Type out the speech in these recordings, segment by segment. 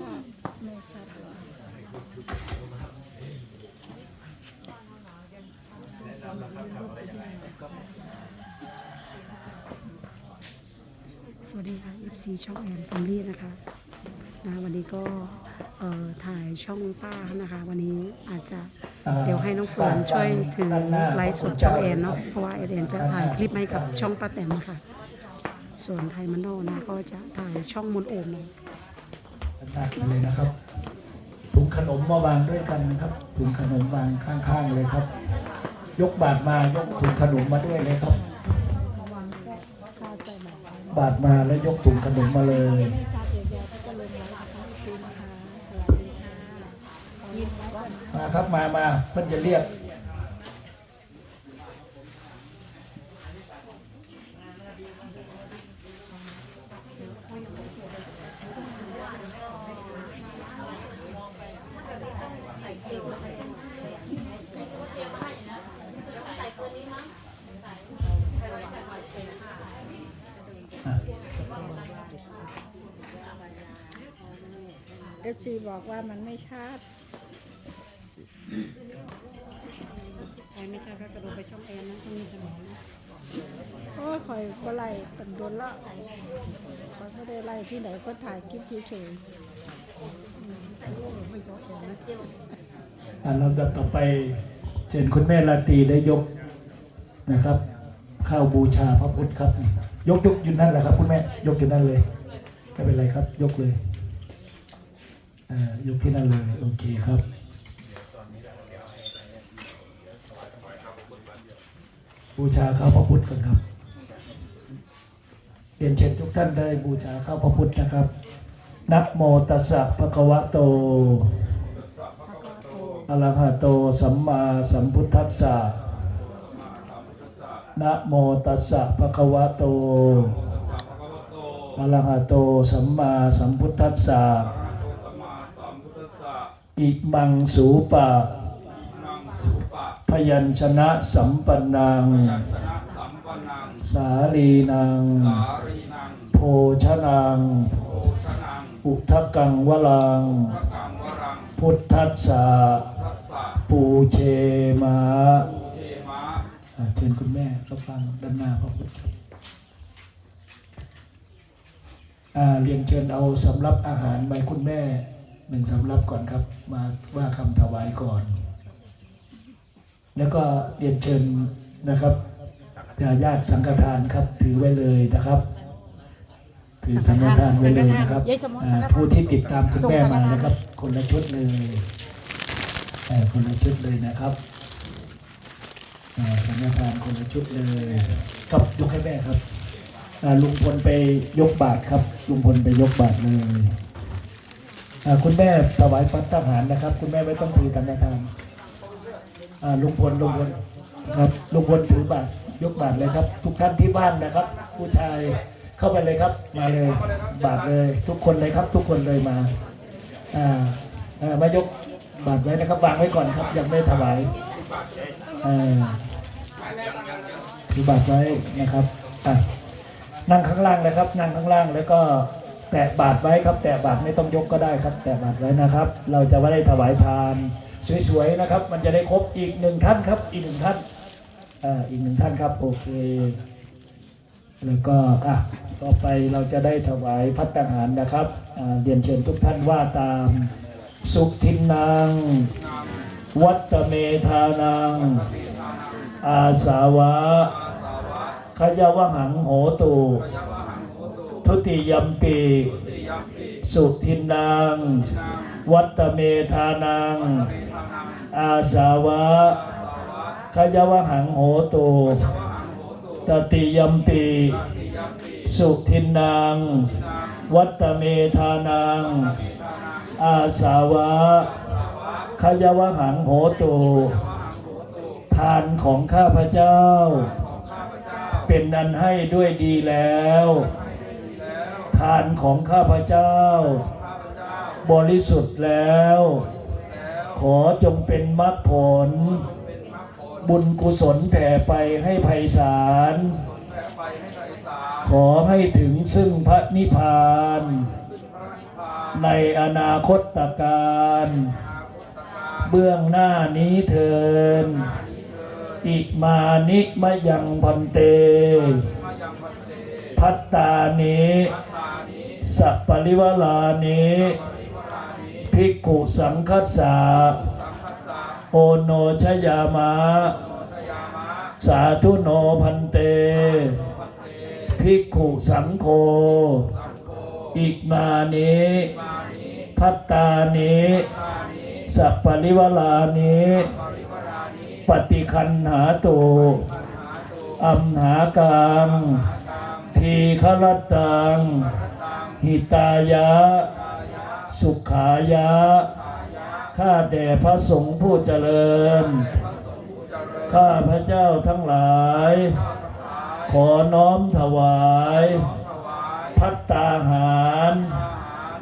ชัดไม่ชัดหรอกสวัสดีค่ะ FC ช่องแอนฟมลี่นะคะนะวันนี้ก็เอ่อถ่ายช่องป้านะคะ วันนี้อาจจะเดี๋ยวให้น้องเฟิร์นช่วยถือไลฟ์สดช่องแอนเนาะเพราะว่าแอนจะถ่ายคลิปให้กับช่องป้าแตนนะคะส่วนไทยมันโนนะก็จะถ่ายช่องมนโอมเนาะหนักเลยนะครับถุงขนมมาวางด้วยกันนะครับถุงขนมวางข้างๆเลยครับ ยกบาทมายกถุงขนมมาด้วยเลยครับ บาทมาแล้วยกถุงขนมมาเลยมาครับมามาเพื่อนจะเรียก เอฟซีบอกว่ามันไม่ชัดใครไม่ใช่ก็กระโดดไปช่องแอนนะต้องมีสมองนะโอ้ยคอยก็ไล่ตันโดนละคอยไม่ได้ไล่ที่ไหนก็ถ่ายคลิปเฉยอ่าลำดับต่อไปเชิญคุณแม่ลาตรีได้ยกนะครับ ข้าวบูชาพระพุทธครับ ยกยกอยู่นั่นแหละครับคุณแม่ยกอยู่นั่นเลยไม่เป็นไรครับ ยกเลยอ่ายกที่นั่นเลยโอเคครับบูชาข้าวพระพุทธกันครับเรียนเชิญทุกท่านได้บูชาข้าวพระพุทธนะครับนะโมตัสสะภะคะวะโตอะระหะโตสัมมาสัมพุทธัสสะ นะโมตัสสะภะคะวะโตอะระหะโตสัมมาสัมพุทธัสสะอิมังสูปะ พยัญชนะสัมปันนังสาลีนังสางโภชนังโภชนังอุทกกังวลังพระกังวรัง พุทธัสสะทัสสะปูเชมา เทมะ อ่าเชิญ คุณแม่รับฟังด้านหน้าพระพุทธครับอ่าเรียนเชิญเอาสำรับอาหารไปคุณแม่หนึ่งสำรับก่อนครับ มาว่าคำถวายก่อน แล้วก็เรียนเชิญนะครับญาติสังฆทานครับ ถือไว้เลยนะครับถือสังฆทานไว้เลยนะครับผู้ที่ติดตามคุณแม่มานะครับ คนละชุดเลยเอ่คนละชุดเลยนะครับ สัญญาทานคนละชุดเลยครับยกให้แม่ครับลุงพลไปยกบาทครับ ลุงพลไปยกบาทเลยคุณแม่ถวายพัฒทหารนะครับ คุณแม่ไม่ต้องถือสัญญาทานลุงพลลุงพลครับลุงพลถือบาทยกบาทเลยครับ ทุกท่านที่บ้านนะครับ ผู้ชายเข้าไปเลยครับ มาเลยบาทเลย ทุกคนเลยครับ ทุกคนเลยมาอ่าอ่ามายกบาทไว้นะครับวางไว้ก่อนครับ ยังไม่ถวายอ่อ ถือบัตรไว้นะครับอะนั่งข้างล่างนะครับ นั่งข้างล่างแล้วก็แตะบาทไว้ครับ แตะบาทไม่ต้องยกก็ได้ครับ แตะบาทไว้นะครับ เราจะไม่ได้ถวายทานสวยๆนะครับ มันจะได้ครบอีกหนึ่งท่านครับ อีกหนึ่งท่านอ่าอีกหนึ่งท่านครับโอเค แล้วก็อะต่อไปเราจะได้ถวายพัตตาหารนะครับเรียนเชิญทุกท่านว่าตาม สุขทินนางวัตตเมธานังอาสาวะ ขยาวหังโหตุทุติยมปี สุทินนาง วัตตเมธานัง อาสาวะขยาวหังโหตุตติยมปี สุทินนาง วัตตเมธานัง อาสาวะขยาวหังโหตุทานของข้าพเจ้า เป็นนันให้ด้วยดีแล้ว ทานของข้าพเจ้า บริสุทธิ์แล้ว ขอจงเป็นมรรคผล บุญกุศลแผ่ไปให้ไพศาล ขอให้ถึงซึ่งพระนิพพานพระนิพพานในอนาคตการ เบื้องหน้านี้เทิน อิมานิมะยังพันเต พัตตานิสัปปริวลานิภิกขุสังคัสสะโอโนชยามะ สาธุโนพันเต ภิกขุสังโฆอิมานิพัตตานิสัปปริวลานิ ปฏิคันหาตุอัมหากังทีฆรตัง หิตายะ สุขายะ ข้าแต่พระสงฆ์ผู้เจริญ ข้าพระเจ้าทั้งหลาย ขอน้อมถวาย พัตตาหาร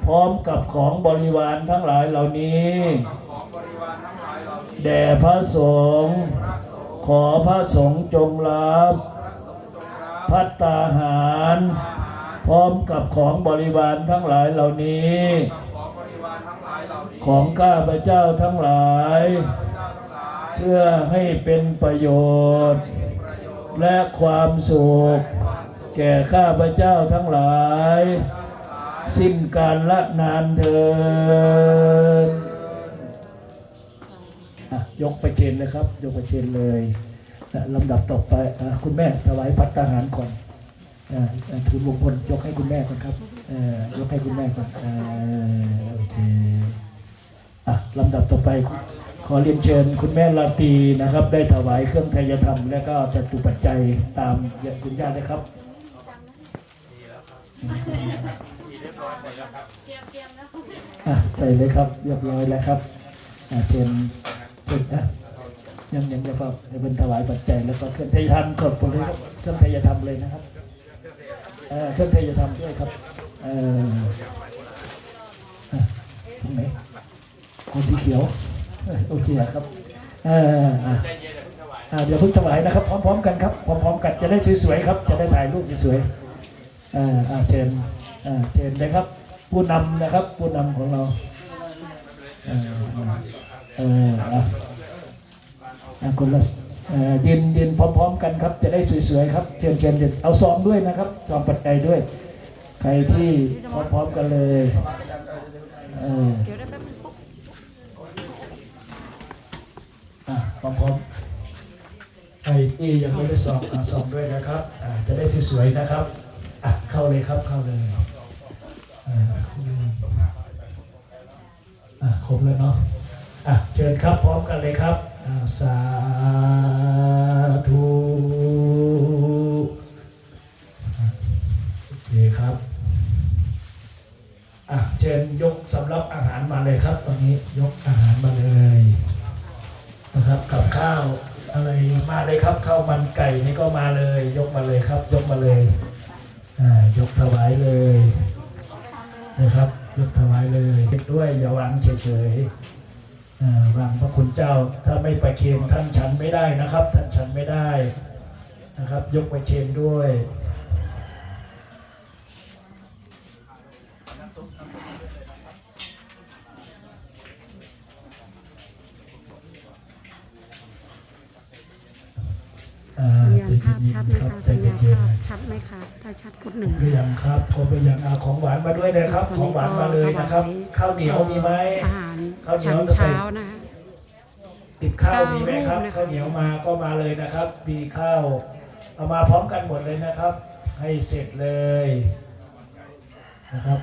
พร้อมกับของบริวารทั้งหลายเหล่านี้ แด่พระสงฆ์ขอพระสงฆ์จงรับพัตตาหาร พร้อมกับของบริวารทั้งหลายเหล่านี้ ของข้าพเจ้าทั้งหลาย เพื่อให้เป็นประโยชน์ และความสุข แก่ข้าพเจ้าทั้งหลาย สิ้นการละนานเถิด ยกไปเชนเลยครับยกไปเชนเลยอะลำดับต่อไปอคุณแม่ถวายพัตตาหารก่อนอะอะถือมงคลยกให้คุณแม่ก่อนครับยกให้คุณแม่ก่อนอโอเคอลำดับต่อไปขอเรียนเชิญคุณแม่ลาตีนะครับ ได้ถวายเครื่องไทยธรรม และก็จตุปัจจัยตามคุณญาตินะครับใส่เลยครับเรียบร้อยแล้วครับเชิญ เชิญอะยังยังจะเฝ้าจะเป็นถวายปัจจัยแล้วก็เครื่องไทยธรรมกดผมเลยครับเครื่องไทยธรรมเลยนะครับเออเครื่องไทยธรรมด้วยครับเออตรงไหนของสีเขียวเออโอเคครับเอออะเดี๋ยวเพิ่งถวายนะครับ พร้อมๆกันครับพร้อมๆกันจะได้สวยๆครับ จะได้ถ่ายรูปสวยๆอ่าอ่าเชิญอ่าเชิญเลยครับ ผู้นำนะครับ ผู้นำของเรา เอออะอะคนละเอ่อยืนยืนพร้อมๆกันครับ จะได้สวยๆครับเชิญเชิญเชิญเอาซองด้วยนะครับซองปัจจัยด้วย ใครที่พร้อมๆกันเลยเอออะพร้อมๆใครที่ยังไม่ได้ซองอะซองด้วยนะครับจะได้สวยๆนะครับอะเข้าเลยครับเข้าเลยอ่าอะครบแล้วเนาะ เชิญครับพร้อมกันเลยครับสาธุโอเคครับอะเชิญยกสำรับอาหารมาเลยครับ ตอนนี้ยกอาหารมาเลยนะครับกับข้าวอะไรมาเลยครับข้าวมันไก่นี่ก็มาเลย ยกมาเลยครับ ยกมาเลยอ่ายกถวายเลยนะครับ ยกถวายเลยด้วยอย่าวางเฉยๆ วางพระคุณเจ้าถ้าไม่ไปเคนท่านฉันไม่ได้นะครับ ท่านฉันไม่ได้นะครับ ยกไปเชนด้วยอ่าสัญญาณภาพชัดไหมครัคะบสัญญาณใจเย็นภาพๆชัดไหมคะถ้าชัดกดหนึ่งหรือยังครับครบหรือยังเอาของหวานมาด้วยนะครับตอนนี้ของหวานมาเลยนะครับก็ข้าวเหนียวมีไหมอาหาร ข้าวเหนียชั้วนเช้านะคะ ติดข้าวมีไหมครับเก้ารูปนะคะข้าวเหนียวมาก็มาเลยนะครับมีข้าวเอามาพร้อมกันหมดเลยนะครับ ให้เสร็จเลยนะครับ